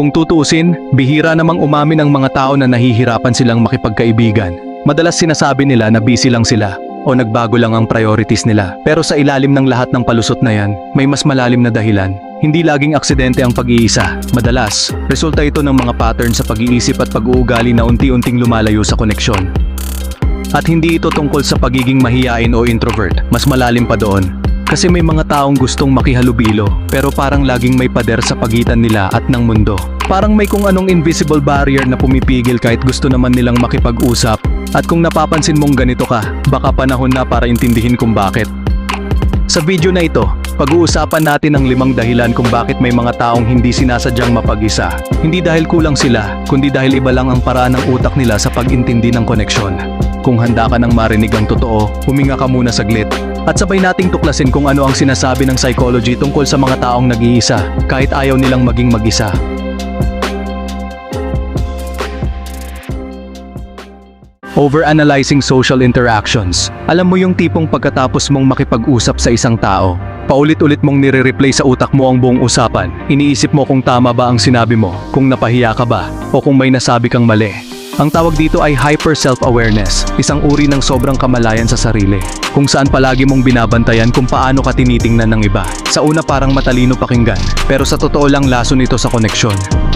Kung tutuusin, bihira namang umamin ang mga tao na nahihirapan silang makipagkaibigan. Madalas sinasabi nila na busy lang sila o nagbago lang ang priorities nila. Pero sa ilalim ng lahat ng palusot na yan, may mas malalim na dahilan. Hindi laging aksidente ang pag-iisa. Madalas, resulta ito ng mga pattern sa pag-iisip at pag-uugali na unti-unting lumalayo sa koneksyon. At hindi ito tungkol sa pagiging mahiyain o introvert, mas malalim pa doon. Kasi may mga taong gustong makihalubilo, pero parang laging may pader sa pagitan nila at ng mundo. Parang may kung anong invisible barrier na pumipigil kahit gusto naman nilang makipag-usap. At kung napapansin mong ganito ka, baka panahon na para intindihin kung bakit. Sa video na ito, pag-uusapan natin ang limang dahilan kung bakit may mga taong hindi sinasadyang mapag-isa. Hindi dahil kulang sila, kundi dahil iba lang ang paraan ng utak nila sa pag-intindi ng koneksyon. Kung handa ka ng marinig ang totoo, huminga ka muna saglit. At sabay nating tuklasin kung ano ang sinasabi ng psychology tungkol sa mga taong nag-iisa, kahit ayaw nilang maging mag-isa. Overanalyzing social interactions. Alam mo yung tipong pagkatapos mong makipag-usap sa isang tao, paulit-ulit mong nire-replay sa utak mo ang buong usapan. Iniisip mo kung tama ba ang sinabi mo, kung napahiya ka ba, o kung may nasabi kang mali. Ang tawag dito ay hyper self-awareness, isang uri ng sobrang kamalayan sa sarili, kung saan palagi mong binabantayan kung paano ka tinitingnan ng iba. Sa una parang matalino pakinggan, pero sa totoo lang lason ito sa koneksyon.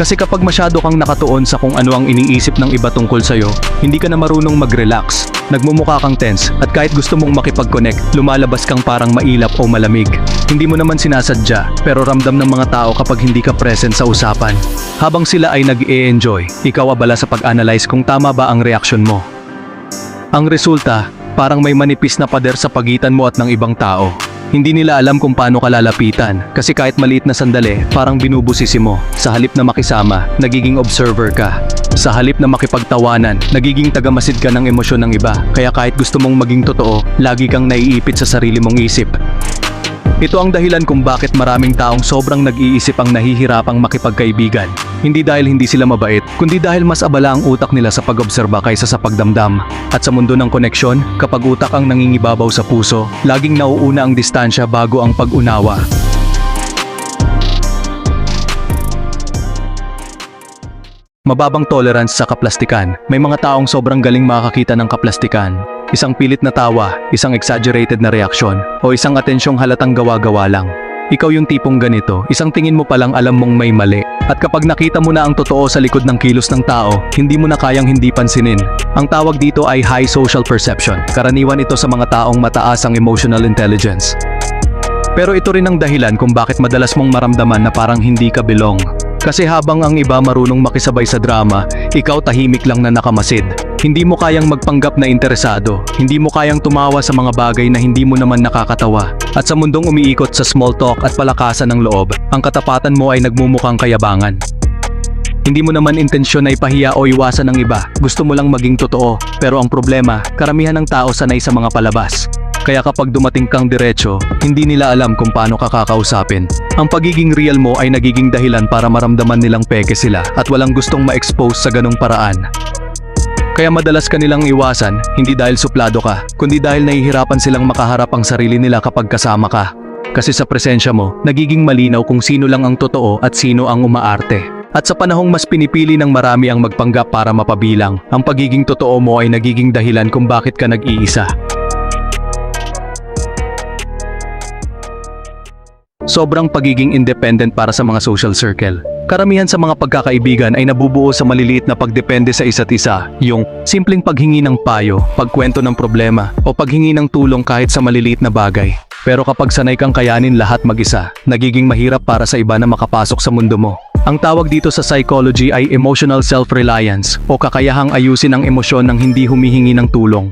Kasi kapag masyado kang nakatuon sa kung ano ang iniisip ng iba tungkol sa'yo, hindi ka na marunong mag-relax. Nagmumukha kang tense at kahit gusto mong makipag-connect, lumalabas kang parang mailap o malamig. Hindi mo naman sinasadya, pero ramdam ng mga tao kapag hindi ka present sa usapan. Habang sila ay nag-e-enjoy, ikaw abala sa pag-analyze kung tama ba ang reaksyon mo. Ang resulta, parang may manipis na pader sa pagitan mo at ng ibang tao. Hindi nila alam kung paano ka lalapitan kasi kahit maliit na sandali, parang binubusisi mo. Sa halip na makisama, nagiging observer ka. Sa halip na makipagtawanan, nagiging tagamasid ka ng emosyon ng iba. Kaya kahit gusto mong maging totoo, lagi kang naiipit sa sarili mong isip. Ito ang dahilan kung bakit maraming taong sobrang nag-iisip ang nahihirapang makipagkaibigan. Hindi dahil hindi sila mabait, kundi dahil mas abala ang utak nila sa pag-obserba kaysa sa pagdamdam. At sa mundo ng koneksyon, kapag utak ang nangingibabaw sa puso, laging nauuna ang distansya bago ang pag-unawa. Mababang tolerance sa kaplastikan. May mga taong sobrang galing makakita ng kaplastikan. Isang pilit na tawa, isang exaggerated na reaksyon, o isang atensyong halatang gawa-gawa lang. Ikaw yung tipong ganito, isang tingin mo palang alam mong may mali. At kapag nakita mo na ang totoo sa likod ng kilos ng tao, hindi mo na kayang hindi pansinin. Ang tawag dito ay high social perception. Karaniwan ito sa mga taong mataas ang emotional intelligence. Pero ito rin ang dahilan kung bakit madalas mong maramdaman na parang hindi ka belong. Kasi habang ang iba marunong makisabay sa drama, ikaw tahimik lang na nakamasid. Hindi mo kayang magpanggap na interesado, hindi mo kayang tumawa sa mga bagay na hindi mo naman nakakatawa. At sa mundong umiikot sa small talk at palakasan ng loob, ang katapatan mo ay nagmumukhang kayabangan. Hindi mo naman intensyon na ipahiya o iwasan ng iba, gusto mo lang maging totoo. Pero ang problema, karamihan ng tao sanay sa mga palabas. Kaya kapag dumating kang diretso, hindi nila alam kung paano ka kakausapin. Ang pagiging real mo ay nagiging dahilan para maramdaman nilang peke sila at walang gustong ma-expose sa ganong paraan. Kaya madalas kanilang iwasan, hindi dahil suplado ka, kundi dahil nahihirapan silang makaharap ang sarili nila kapag kasama ka. Kasi sa presensya mo, nagiging malinaw kung sino lang ang totoo at sino ang umaarte. At sa panahong mas pinipili ng marami ang magpanggap para mapabilang, ang pagiging totoo mo ay nagiging dahilan kung bakit ka nag-iisa. Sobrang pagiging independent para sa mga social circle. Karamihan sa mga pagkakaibigan ay nabubuo sa maliliit na pagdepende sa isa't isa, yung simpleng paghingi ng payo, pagkwento ng problema, o paghingi ng tulong kahit sa maliliit na bagay. Pero kapag sanay kang kayanin lahat mag-isa, nagiging mahirap para sa iba na makapasok sa mundo mo. Ang tawag dito sa psychology ay emotional self-reliance o kakayahang ayusin ang emosyon ng hindi humihingi ng tulong.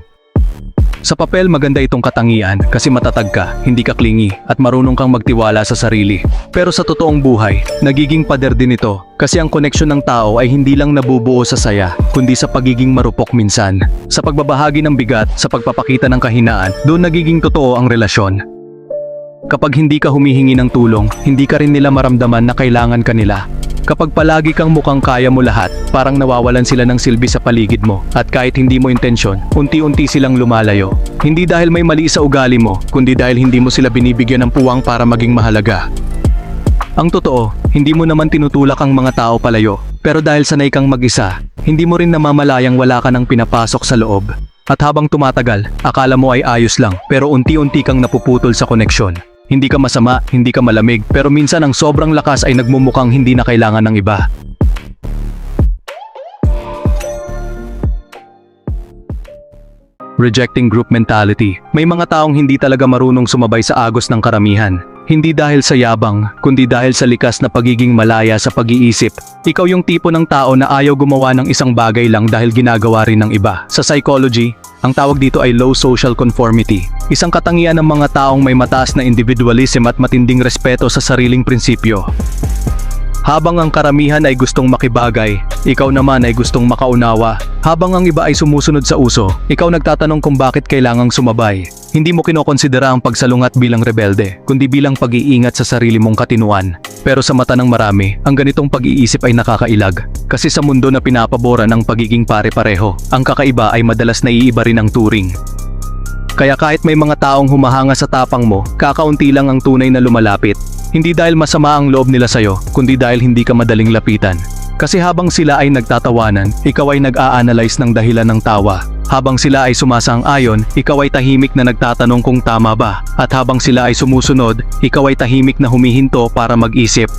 Sa papel maganda itong katangian kasi matatag ka, hindi ka clingy at marunong kang magtiwala sa sarili. Pero sa totoong buhay, nagiging pader din ito kasi ang koneksyon ng tao ay hindi lang nabubuo sa saya, kundi sa pagiging marupok minsan. Sa pagbabahagi ng bigat, sa pagpapakita ng kahinaan, doon nagiging totoo ang relasyon. Kapag hindi ka humihingi ng tulong, hindi ka rin nila maramdaman na kailangan ka nila. Kapag palagi kang mukhang kaya mo lahat, parang nawawalan sila ng silbi sa paligid mo. At kahit hindi mo intensyon, unti-unti silang lumalayo. Hindi dahil may mali sa ugali mo, kundi dahil hindi mo sila binibigyan ng puwang para maging mahalaga. Ang totoo, hindi mo naman tinutulak ang mga tao palayo. Pero dahil sanay kang mag-isa, hindi mo rin namamalayang wala ka nang pinapasok sa loob. At habang tumatagal, akala mo ay ayos lang, pero unti-unti kang napuputol sa koneksyon. Hindi ka masama, hindi ka malamig, pero minsan ang sobrang lakas ay nagmumukhang hindi na kailangan ng iba. Rejecting group mentality. May mga taong hindi talaga marunong sumabay sa agos ng karamihan. Hindi dahil sa yabang, kundi dahil sa likas na pagiging malaya sa pag-iisip. Ikaw yung tipo ng tao na ayaw gumawa ng isang bagay lang dahil ginagawa rin ng iba. Sa psychology, ang tawag dito ay low social conformity. Isang katangian ng mga taong may mataas na individualism at matinding respeto sa sariling prinsipyo. Habang ang karamihan ay gustong makibagay, ikaw naman ay gustong makaunawa. Habang ang iba ay sumusunod sa uso, ikaw nagtatanong kung bakit kailangang sumabay. Hindi mo kinokonsidera ang pagsalungat bilang rebelde, kundi bilang pag-iingat sa sarili mong katinuan. Pero sa mata ng marami, ang ganitong pag-iisip ay nakakailag. Kasi sa mundo na pinapabora ng pagiging pare-pareho, ang kakaiba ay madalas naiiba rin ang turing. Kaya kahit may mga taong humahanga sa tapang mo, kakaunti lang ang tunay na lumalapit. Hindi dahil masama ang loob nila sa'yo, kundi dahil hindi ka madaling lapitan. Kasi habang sila ay nagtatawanan, ikaw ay nag-a-analyze ng dahilan ng tawa. Habang sila ay sumasang-ayon, ikaw ay tahimik na nagtatanong kung tama ba. At habang sila ay sumusunod, ikaw ay tahimik na humihinto para mag-isip.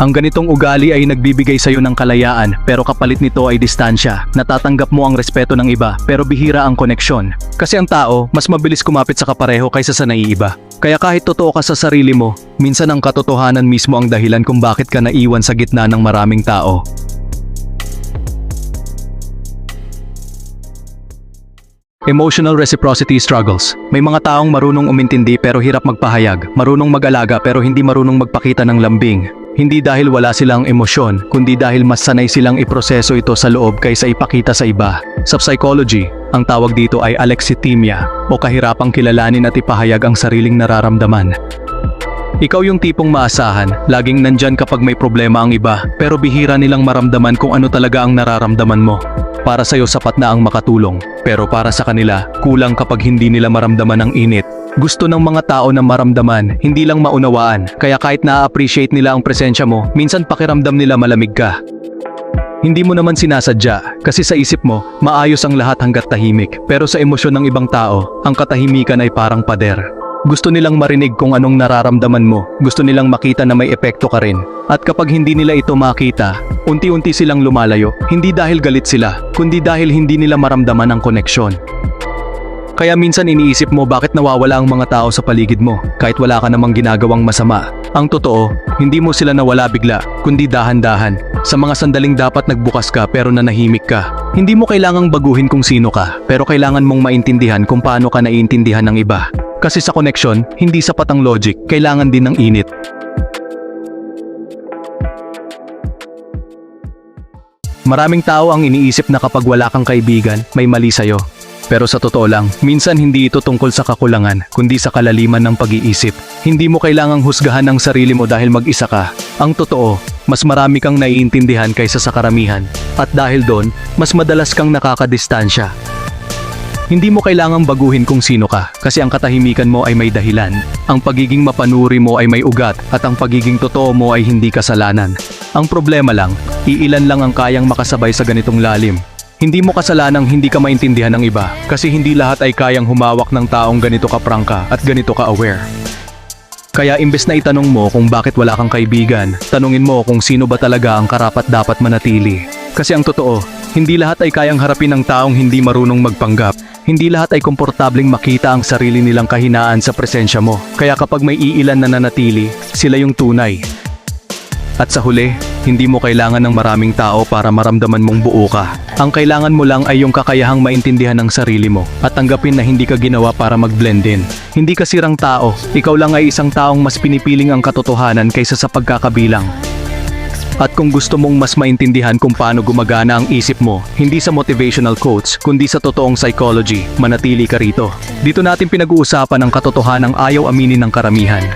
Ang ganitong ugali ay nagbibigay sa iyo ng kalayaan pero kapalit nito ay distansya. Natatanggap mo ang respeto ng iba pero bihira ang koneksyon. Kasi ang tao mas mabilis kumapit sa kapareho kaysa sa naiiba. Kaya kahit totoo ka sa sarili mo, minsan ang katotohanan mismo ang dahilan kung bakit ka naiwan sa gitna ng maraming tao. Emotional reciprocity struggles. May mga taong marunong umintindi pero hirap magpahayag, marunong mag-alaga pero hindi marunong magpakita ng lambing. Hindi dahil wala silang emosyon, kundi dahil mas sanay silang iproseso ito sa loob kaysa ipakita sa iba. Sa psychology, ang tawag dito ay alexithymia o kahirapang kilalanin at ipahayag ang sariling nararamdaman. Ikaw yung tipong maasahan, laging nandyan kapag may problema ang iba, pero bihira nilang maramdaman kung ano talaga ang nararamdaman mo. Para sa'yo sapat na ang makatulong, pero para sa kanila, kulang kapag hindi nila maramdaman ang init. Gusto ng mga tao na maramdaman, hindi lang maunawaan, kaya kahit na-appreciate nila ang presensya mo, minsan pakiramdam nila malamig ka. Hindi mo naman sinasadya, kasi sa isip mo, maayos ang lahat hanggat tahimik, pero sa emosyon ng ibang tao, ang katahimikan ay parang pader. Gusto nilang marinig kung anong nararamdaman mo. Gusto nilang makita na may epekto ka rin. At kapag hindi nila ito makita, unti-unti silang lumalayo. Hindi dahil galit sila, kundi dahil hindi nila maramdaman ang koneksyon. Kaya minsan iniisip mo bakit nawawala ang mga tao sa paligid mo, kahit wala ka namang ginagawang masama. Ang totoo, hindi mo sila nawala bigla, kundi dahan-dahan. Sa mga sandaling dapat nagbukas ka pero nanahimik ka. Hindi mo kailangang baguhin kung sino ka, pero kailangan mong maintindihan kung paano ka naiintindihan ng iba. Kasi sa connection, hindi sapat ang logic, kailangan din ng init. Maraming tao ang iniisip na kapag wala kang kaibigan, may mali sa'yo. Pero sa totoo lang, minsan hindi ito tungkol sa kakulangan, kundi sa kalaliman ng pag-iisip. Hindi mo kailangang husgahan ang sarili mo dahil mag-isa ka. Ang totoo, mas marami kang naiintindihan kaysa sa karamihan. At dahil doon, mas madalas kang nakakadistansya. Hindi mo kailangang baguhin kung sino ka, kasi ang katahimikan mo ay may dahilan. Ang pagiging mapanuri mo ay may ugat, at ang pagiging totoo mo ay hindi kasalanan. Ang problema lang, iilan lang ang kayang makasabay sa ganitong lalim. Hindi mo kasalanang hindi ka maintindihan ng iba, kasi hindi lahat ay kayang humawak ng taong ganito ka prangka at ganito ka aware. Kaya imbes na itanong mo kung bakit wala kang kaibigan, tanungin mo kung sino ba talaga ang karapat dapat manatili. Kasi ang totoo, hindi lahat ay kayang harapin ng taong hindi marunong magpanggap. Hindi lahat ay komportabling makita ang sarili nilang kahinaan sa presensya mo. Kaya kapag may iilan na nanatili, sila yung tunay. At sa huli, hindi mo kailangan ng maraming tao para maramdaman mong buo ka. Ang kailangan mo lang ay yung kakayahang maintindihan ng sarili mo at tanggapin na hindi ka ginawa para mag-blend in. Hindi ka sirang tao, ikaw lang ay isang taong mas pinipiling ang katotohanan kaysa sa pagkakabilang. At kung gusto mong mas maintindihan kung paano gumagana ang isip mo, hindi sa motivational quotes, kundi sa totoong psychology, manatili ka rito. Dito natin pinag-uusapan ang katotohanang ayaw aminin ng karamihan.